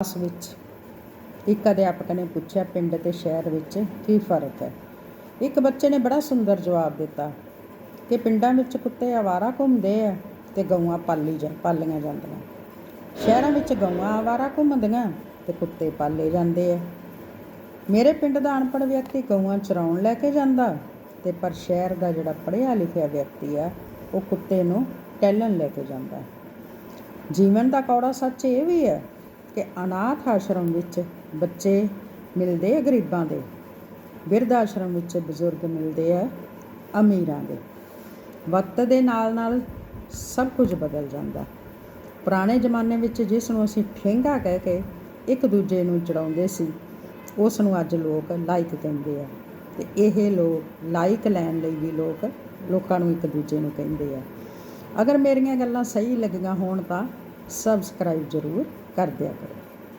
Class ਵਿੱਚ ਇੱਕ ਅਧਿਆਪਕ ਨੇ ਪੁੱਛਿਆ, ਪਿੰਡ ਅਤੇ ਸ਼ਹਿਰ ਵਿੱਚ ਕੀ ਫ਼ਰਕ ਹੈ? ਇੱਕ ਬੱਚੇ ਨੇ ਬੜਾ ਸੁੰਦਰ ਜਵਾਬ ਦਿੱਤਾ ਕਿ ਪਿੰਡਾਂ ਵਿੱਚ ਕੁੱਤੇ ਆਵਾਰਾ ਘੁੰਮਦੇ ਆ ਤੇ ਗਊਆਂ ਪਾਲੀ ਜਾਂ, ਪਾਲੀਆਂ ਜਾਂਦੀਆਂ। ਸ਼ਹਿਰਾਂ ਵਿੱਚ ਗਊਆਂ ਆਵਾਰਾ ਘੁੰਮਦੀਆਂ ਤੇ ਕੁੱਤੇ ਪਾਲੇ ਜਾਂਦੇ ਆ। ਮੇਰੇ ਪਿੰਡ ਦਾ ਅਨਪੜ੍ਹ ਵਿਅਕਤੀ ਗਊਆਂ ਚਰਾਉਣ ਲੈ ਕੇ ਜਾਂਦਾ ਤੇ ਪਰ ਸ਼ਹਿਰ ਦਾ ਜਿਹੜਾ ਪੜ੍ਹਿਆ ਲਿਖਿਆ ਵਿਅਕਤੀ ਆ, ਉਹ ਕੁੱਤੇ ਨੂੰ ਟਹਿਲਣ ਲੈ ਕੇ ਜਾਂਦਾ। ਜੀਵਨ ਦਾ ਕੌੜਾ ਸੱਚ ਇਹ ਵੀ ਹੈ ਕਿ ਅਨਾਥ ਆਸ਼ਰਮ ਵਿੱਚ ਬੱਚੇ ਮਿਲਦੇ ਆ ਗਰੀਬਾਂ ਦੇ। ਬਿਰਧ ਆਸ਼ਰਮ ਵਿੱਚ ਬਜ਼ੁਰਗ ਮਿਲਦੇ ਆ ਅਮੀਰਾਂ ਦੇ। ਵਕਤ ਦੇ ਨਾਲ ਨਾਲ ਸਭ ਕੁਝ ਬਦਲ ਜਾਂਦਾ। ਪੁਰਾਣੇ ਜ਼ਮਾਨੇ ਵਿੱਚ ਜਿਸ ਨੂੰ ਅਸੀਂ ਠੇਂਗਾ ਕਹਿ ਕੇ ਇੱਕ ਦੂਜੇ ਨੂੰ ਚੜਾਉਂਦੇ ਸੀ, ਉਸ ਨੂੰ ਅੱਜ ਲੋਕ ਲਾਇਕ ਕਹਿੰਦੇ ਆ। ਤੇ ਇਹ ਲੋਕ ਲਾਇਕ ਲੈਣ ਲਈ ਵੀ ਲੋਕ ਲੋਕਾਂ ਨੂੰ ਇੱਕ ਦੂਜੇ ਨੂੰ ਕਹਿੰਦੇ ਆ। ਅਗਰ ਮੇਰੀਆਂ ਗੱਲਾਂ ਸਹੀ ਲੱਗੀਆਂ ਹੋਣ ਤਾਂ ਸਬਸਕ੍ਰਾਈਬ ਜ਼ਰੂਰ ਕਰ ਦਿਆ ਕਰੋ।